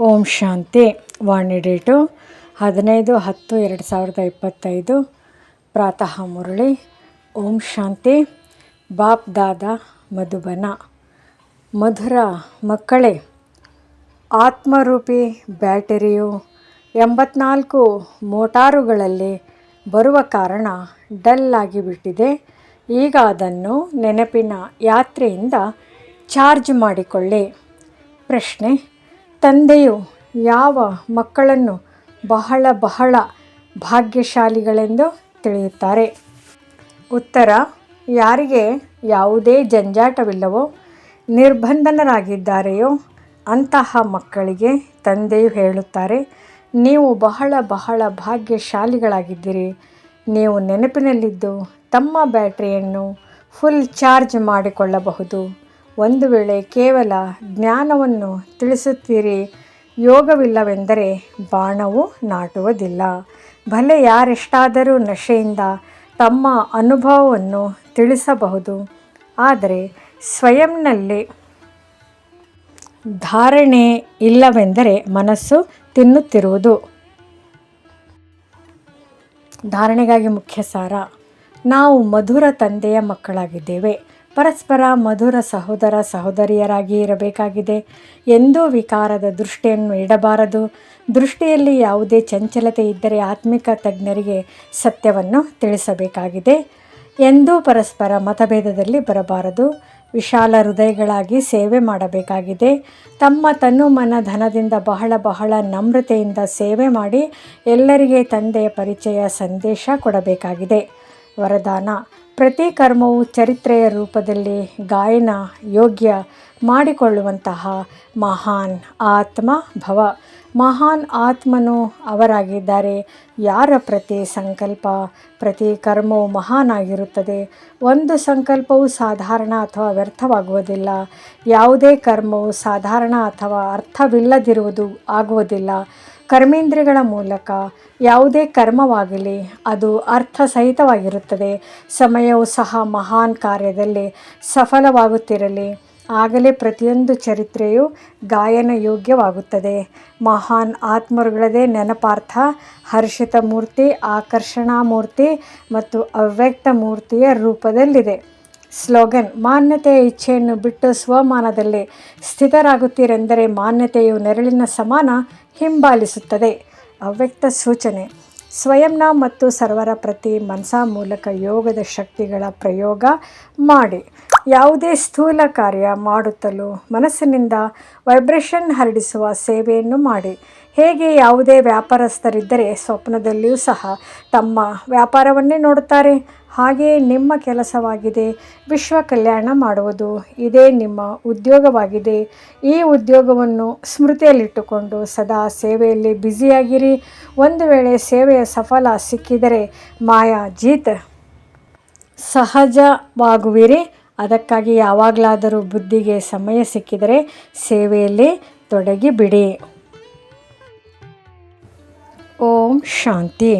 ಓಂ ಶಾಂತಿ, ವಾಣಿ date. ಹದಿನೈದು ಹತ್ತು ಎರಡು ಸಾವಿರದ ಇಪ್ಪತ್ತೈದು, ಪ್ರಾತಃ ಮುರಳಿ. ಓಂ ಶಾಂತಿ, ಬಾಪ್ ದಾದ ಮಧುಬನ. ಮಧುರ ಮಕ್ಕಳೇ, ಆತ್ಮರೂಪಿ ಬ್ಯಾಟರಿಯು ಎಂಬತ್ನಾಲ್ಕು ಮೋಟಾರುಗಳಲ್ಲಿ ಬರುವ ಕಾರಣ ಡಲ್ ಆಗಿಬಿಟ್ಟಿದೆ. ಈಗ ಅದನ್ನು ನೆನಪಿನ ಯಾತ್ರೆಯಿಂದ ಚಾರ್ಜ್ ಮಾಡಿಕೊಳ್ಳಿ. ಪ್ರಶ್ನೆ ತಂದೆಯು ಯಾವ ಮಕ್ಕಳನ್ನು ಬಹಳ ಬಹಳ ಭಾಗ್ಯಶಾಲಿಗಳೆಂದು ತಿಳಿಯುತ್ತಾರೆ? ಉತ್ತರ, ಯಾರಿಗೆ ಯಾವುದೇ ಜಂಜಾಟವಿಲ್ಲವೋ, ನಿರ್ಬಂಧನರಾಗಿದ್ದಾರೆಯೋ, ಅಂತಹ ಮಕ್ಕಳಿಗೆ ತಂದೆಯು ಹೇಳುತ್ತಾರೆ, ನೀವು ಬಹಳ ಬಹಳ ಭಾಗ್ಯಶಾಲಿಗಳಾಗಿದ್ದೀರಿ. ನೀವು ನೆನಪಿನಲ್ಲಿದ್ದು ತಮ್ಮ ಬ್ಯಾಟ್ರಿಯನ್ನು ಫುಲ್ ಚಾರ್ಜ್ ಮಾಡಿಕೊಳ್ಳಬಹುದು. ಒಂದು ವೇಳೆ ಕೇವಲ ಜ್ಞಾನವನ್ನು ತಿಳಿಸುತ್ತೀರಿ, ಯೋಗವಿಲ್ಲವೆಂದರೆ ಬಾಣವು ನಾಟುವುದಿಲ್ಲ. ಭಲೆ ಯಾರೆಷ್ಟಾದರೂ ನಶೆಯಿಂದ ತಮ್ಮ ಅನುಭವವನ್ನು ತಿಳಿಸಬಹುದು. ಆದರೆ ಸ್ವಯಂನಲ್ಲಿ ಧಾರಣೆ ಇಲ್ಲವೆಂದರೆ ಮನಸ್ಸು ತಿನ್ನುತ್ತಿರುವುದು. ಧಾರಣೆಗಾಗಿ ಮುಖ್ಯ ಸಾರ. ನಾವು ಮಧುರ ತಂದೆಯ ಮಕ್ಕಳಾಗಿದ್ದೇವೆ. ಪರಸ್ಪರ ಮಧುರ ಸಹೋದರ ಸಹೋದರಿಯರಾಗಿ ಇರಬೇಕಾಗಿದೆ. ಎಂದೂ ವಿಕಾರದ ದೃಷ್ಟಿಯನ್ನು ಇಡಬಾರದು. ದೃಷ್ಟಿಯಲ್ಲಿ ಯಾವುದೇ ಚಂಚಲತೆ ಇದ್ದರೆ ಆತ್ಮಿಕ ತಜ್ಞರಿಗೆ ಸತ್ಯವನ್ನು ತಿಳಿಸಬೇಕಾಗಿದೆ. ಎಂದೂ ಪರಸ್ಪರ ಮತಭೇದದಲ್ಲಿ ಬರಬಾರದು. ವಿಶಾಲ ಹೃದಯಗಳಾಗಿ ಸೇವೆ ಮಾಡಬೇಕಾಗಿದೆ. ತಮ್ಮ ತನ್ನು ಮನ ಧನದಿಂದ ಬಹಳ ಬಹಳ ನಮ್ರತೆಯಿಂದ ಸೇವೆ ಮಾಡಿ ಎಲ್ಲರಿಗೆ ತಂದೆಯ ಪರಿಚಯ ಸಂದೇಶ ಕೊಡಬೇಕಾಗಿದೆ. ವರದಾನ. ಪ್ರತಿ ಕರ್ಮವು ಚರಿತ್ರೆಯ ರೂಪದಲ್ಲಿ ಗಾಯನ ಯೋಗ್ಯ ಮಾಡಿಕೊಳ್ಳುವಂತಹ ಮಹಾನ್ ಆತ್ಮ ಭವ ಮಹಾನ್ ಆತ್ಮನು ಅವರಾಗಿದ್ದಾರೆ. ಯಾರ ಪ್ರತಿ ಸಂಕಲ್ಪ, ಪ್ರತಿ ಕರ್ಮವು ಮಹಾನ್ ಆಗಿರುತ್ತದೆ ಒಂದು ಸಂಕಲ್ಪವು ಸಾಧಾರಣ ಅಥವಾ ವ್ಯರ್ಥವಾಗುವುದಿಲ್ಲ. ಯಾವುದೇ ಕರ್ಮವು ಸಾಧಾರಣ ಅಥವಾ ಅರ್ಥವಿಲ್ಲದಿರುವುದು ಆಗುವುದಿಲ್ಲ. ಕರ್ಮೇಂದ್ರಿಯಗಳ ಮೂಲಕ ಯಾವುದೇ ಕರ್ಮವಾಗಲಿ, ಅದು ಅರ್ಥಸಹಿತವಾಗಿರುತ್ತದೆ. ಸಮಯವು ಸಹ ಮಹಾನ್ ಕಾರ್ಯದಲ್ಲಿ ಸಫಲವಾಗುತ್ತಿರಲಿ. ಆಗಲೇ ಪ್ರತಿಯೊಂದು ಚರಿತ್ರೆಯು ಗಾಯನ ಯೋಗ್ಯವಾಗುತ್ತದೆ ಮಹಾನ್ ಆತ್ಮರುಗಳದೇ ನೆನಪಾರ್ಥ, ಹರ್ಷಿತ ಮೂರ್ತಿ, ಆಕರ್ಷಣಾ ಮೂರ್ತಿ ಮತ್ತು ಅವ್ಯಕ್ತ ಮೂರ್ತಿಯ ರೂಪದಲ್ಲಿದೆ. ಸ್ಲೋಗನ್ ಮಾನ್ಯತೆಯ ಇಚ್ಛೆಯನ್ನು ಬಿಟ್ಟು ಸ್ವಮಾನದಲ್ಲಿ ಸ್ಥಿತರಾಗುತ್ತೀರೆಂದರೆ ಮಾನ್ಯತೆಯು ನೆರಳಿನ ಸಮಾನ ಹಿಂಬಾಲಿಸುತ್ತದೆ. ಅವ್ಯಕ್ತ ಸೂಚನೆ ಸ್ವಯಂನ ಮತ್ತು ಸರ್ವರ ಪ್ರತಿ ಮನಸ ಮೂಲಕ ಯೋಗದ ಶಕ್ತಿಗಳ ಪ್ರಯೋಗ ಮಾಡಿ. ಯಾವುದೇ ಸ್ಥೂಲ ಕಾರ್ಯ ಮಾಡುತ್ತಲೂ ಮನಸ್ಸಿನಿಂದ ವೈಬ್ರೇಷನ್ ಹರಡಿಸುವ ಸೇವೆಯನ್ನು ಮಾಡಿ. ಹೇಗೆ ಯಾವುದೇ ವ್ಯಾಪಾರಸ್ಥರಿದ್ದರೆ ಸ್ವಪ್ನದಲ್ಲಿಯೂ ಸಹ ತಮ್ಮ ವ್ಯಾಪಾರವನ್ನೇ ನೋಡುತ್ತಾರೆ. ಹಾಗೆಯೇ ನಿಮ್ಮ ಕೆಲಸವಾಗಿದೆ, ವಿಶ್ವ ಕಲ್ಯಾಣ ಮಾಡುವುದು ಇದೇ ನಿಮ್ಮ ಉದ್ಯೋಗವಾಗಿದೆ. ಈ ಉದ್ಯೋಗವನ್ನು ಸ್ಮೃತಿಯಲ್ಲಿಟ್ಟುಕೊಂಡು ಸದಾ ಸೇವೆಯಲ್ಲಿ ಬ್ಯುಸಿಯಾಗಿರಿ. ಒಂದು ವೇಳೆ ಸೇವೆಯ ಸಫಲ ಸಿಕ್ಕಿದರೆ ಮಾಯಾ ಜೀತ್. ಸಹಜವಾಗುವಿರಿ. ಅದಕ್ಕಾಗಿ ಯಾವಾಗಲಾದರೂ ಬುದ್ಧಿಗೆ ಸಮಯ ಸಿಕ್ಕಿದರೆ ಸೇವೆಯಲ್ಲಿ ತೊಡಗಿಬಿಡಿ. ಓಂ ಶಾಂತಿ